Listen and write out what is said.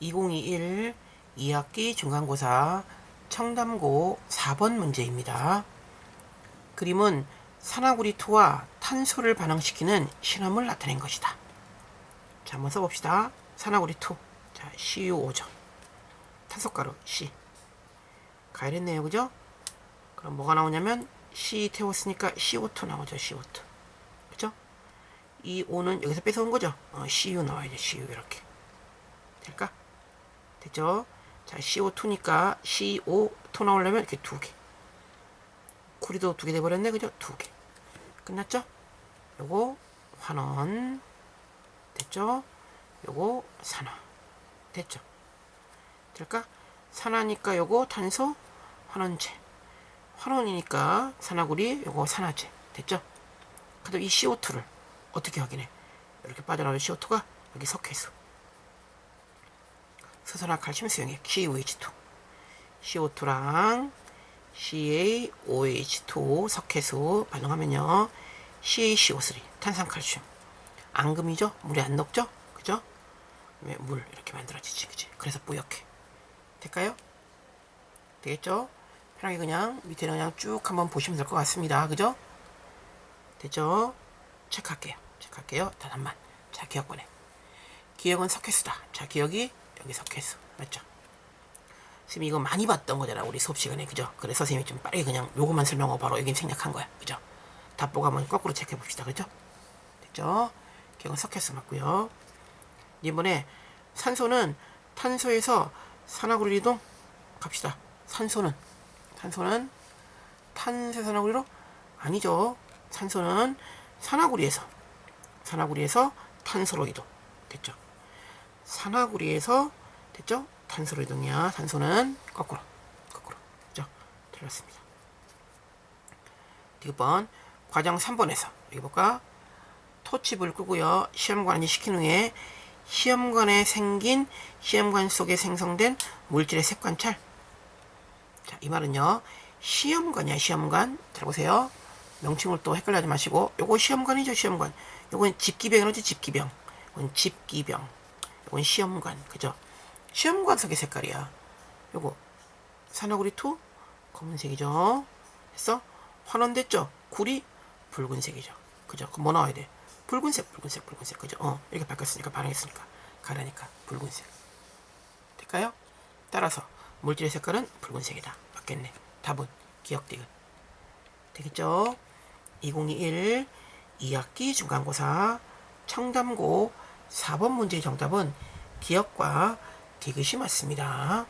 2021 2학기 중간고사 청담고 4번 문제입니다. 그림은 산화구리2와 탄소를 반응시키는 실험을 나타낸 것이다. 자, 한번 써봅시다. 산화구리2. 자, CU5죠. 탄소가루 C. 가열했네요. 그죠? 그럼 뭐가 나오냐면 C 태웠으니까 CO2 나오죠. CO2. 그죠? 이 O는 여기서 뺏어온 거죠. 어, CU 나와야죠. CU 이렇게. 될까? 됐죠? 자, CO2니까 CO2 나오려면 이렇게 두 개. 구리도 두 개 돼버렸네. 그죠? 두 개. 끝났죠? 요거 환원. 됐죠? 요거 산화. 됐죠? 될까? 산화니까 요거 탄소 환원제. 환원이니까 산화구리 요거 산화제. 됐죠? 그래도 이 CO2를 어떻게 확인해? 이렇게 빠져나오는 CO2가 여기 석회수. 수소나 칼슘 수용액 COH2. CO2랑 CaOH2 석회수 반응하면요. CaCO3 탄산칼슘. 앙금이죠? 물에 안 녹죠? 그죠? 왜물 이렇게 만들어지지, 그지? 그래서 뿌옇게. 될까요? 되겠죠? 편하게 그냥 밑에는 그냥 쭉 한번 보시면 될 것 같습니다. 그죠? 됐죠? 체크할게요. 체크할게요. 단 한만. 자, 기억번에. 기억은 석회수다. 자, 기억이 여기 석회수. 맞죠? 선생님이 이거 많이 봤던 거잖아. 우리 수업 시간에. 그죠? 그래서 선생님이 좀 빠르게 그냥 요것만 설명하고 바로 여긴 생략한 거야. 그죠? 답보고 한번 거꾸로 체크해 봅시다. 그죠? 됐죠? 기억은 석회수 맞고요. 이번에 산소는 탄소에서 산화구리 이동 갑시다. 산소는 산소는 탄소 산화구리로 아니죠. 산소는 산화구리에서 산화구리에서 탄소로 이동 됐죠. 산화구리에서 됐죠. 탄소로 이동이야. 산소는 거꾸로 거꾸로 그죠. 틀렸습니다. 디귿번 과정 3번에서 여기 볼까? 토치불 끄고요. 시험관이 시킨 후에 시험관에 생긴 시험관 속에 생성된 물질의 색 관찰. 자, 이 말은요. 시험관이야, 시험관. 들어보세요. 명칭을 또 헷갈리지 마시고 요거 시험관이죠, 시험관. 요건 집기병이라지 집기병. 집기병. 요건 시험관. 그죠? 시험관 속의 색깔이야. 요거 산화구리 2 검은색이죠. 됐어? 환원됐죠? 구리 붉은색이죠. 그죠? 그럼 뭐 나와야 돼? 붉은색, 붉은색, 붉은색. 그죠? 어, 이렇게 바뀌었으니까, 반응했으니까. 가라니까, 붉은색. 될까요? 따라서, 물질의 색깔은 붉은색이다. 맞겠네. 답은, 기억 디귿. 되겠죠? 2021 2학기 중간고사 청담고 4번 문제의 정답은 기억과 디귿이 맞습니다.